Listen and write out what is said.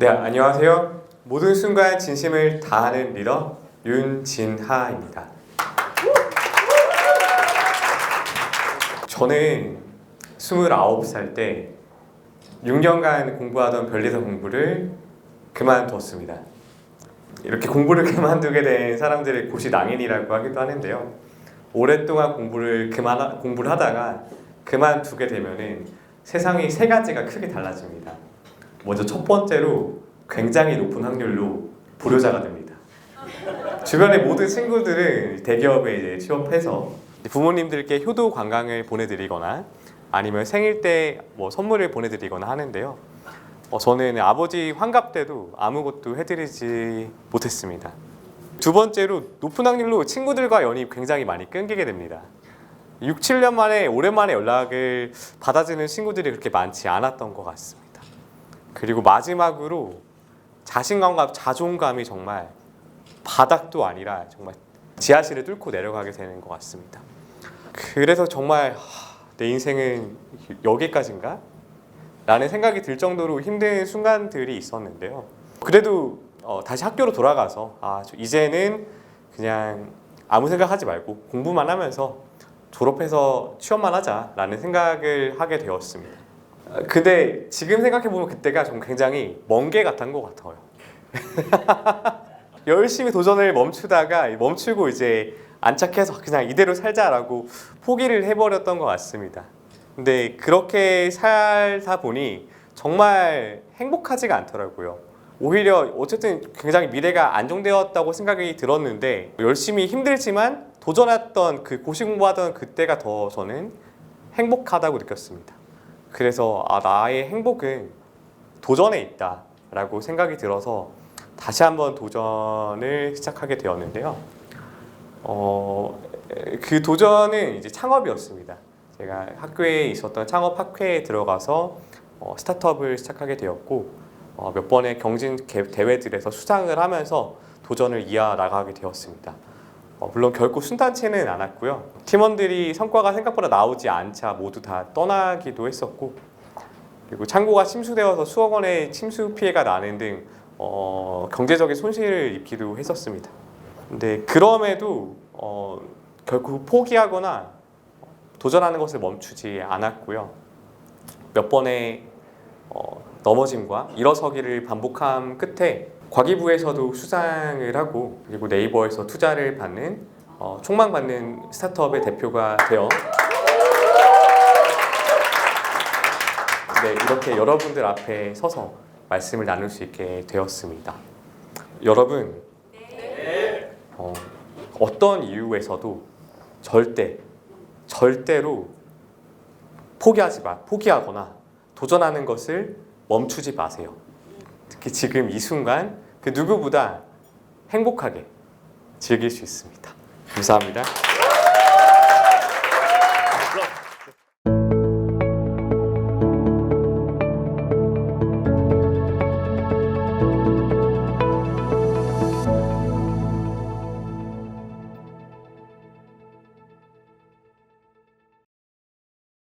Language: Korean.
네, 안녕하세요. 모든 순간 진심을 다하는 리더 윤진하입니다. 저는 29살 때 6년간 공부하던 변리사 공부를 그만두었습니다. 이렇게 공부를 그만두게 된 사람들을 고시낭인이라고 하기도 하는데요. 오랫동안 공부를 그만 공부를 하다가 그만두게 되면은 세상이 세 가지가 크게 달라집니다. 먼저 첫 번째로 굉장히 높은 확률로 불효자가 됩니다. 주변의 모든 친구들은 대기업에 이제 취업해서 부모님들께 효도 관광을 보내드리거나 아니면 생일 때 뭐 선물을 보내드리거나 하는데요. 어, 저는 아버지 환갑 때도 아무것도 해드리지 못했습니다. 두 번째로 높은 확률로 친구들과 연이 굉장히 많이 끊기게 됩니다. 6, 7년 만에 오랜만에 연락을 받아주는 친구들이 그렇게 많지 않았던 것 같습니다. 그리고 마지막으로 자신감과 자존감이 정말 바닥도 아니라 정말 지하실을 뚫고 내려가게 되는 것 같습니다. 그래서 정말 하, 내 인생은 여기까지인가? 라는 생각이 들 정도로 힘든 순간들이 있었는데요. 그래도 어, 다시 학교로 돌아가서 아, 저 이제는 그냥 아무 생각하지 말고 공부만 하면서 졸업해서 취업만 하자라는 생각을 하게 되었습니다. 어, 근데 지금 생각해보면 그때가 좀 굉장히 먼게 같은 것 같아요. 열심히 도전을 멈추다가 멈추고 이제 안착해서 그냥 이대로 살자라고 포기를 해버렸던 것 같습니다. 근데 그렇게 살다 보니 정말 행복하지가 않더라고요. 오히려 어쨌든 굉장히 미래가 안정되었다고 생각이 들었는데 열심히 힘들지만 도전했던 그 고시 공부하던 그때가 더 저는 행복하다고 느꼈습니다. 그래서 아 나의 행복은 도전에 있다라고 생각이 들어서 다시 한번 도전을 시작하게 되었는데요. 어, 그 도전은 이제 창업이었습니다. 제가 학교에 있었던 창업 학회에 들어가서 어, 스타트업을 시작하게 되었고 어, 몇 번의 경진 개- 대회들에서 수상을 하면서 도전을 이어 나가게 되었습니다. 어, 물론 결코 순탄치는 않았고요. 팀원들이 성과가 생각보다 나오지 않자 모두 다 떠나기도 했었고 그리고 창고가 침수되어서 수억 원의 침수 피해가 나는 등 어, 경제적인 손실을 입기도 했었습니다. 근데 그럼에도 어, 결국 포기하거나 도전하는 것을 멈추지 않았고요. 몇 번의 어, 넘어짐과 일어서기를 반복한 끝에 과기부에서도 수상을 하고 그리고 네이버에서 투자를 받는 어, 총망받는 스타트업의 대표가 되어 네, 이렇게 여러분들 앞에 서서 말씀을 나눌 수 있게 되었습니다. 여러분, 어, 어떤 이유에서도 절대, 절대로 포기하지 마, 포기하거나 도전하는 것을 멈추지 마세요. 특히 지금 이 순간 그 누구보다 행복하게 즐길 수 있습니다. 감사합니다.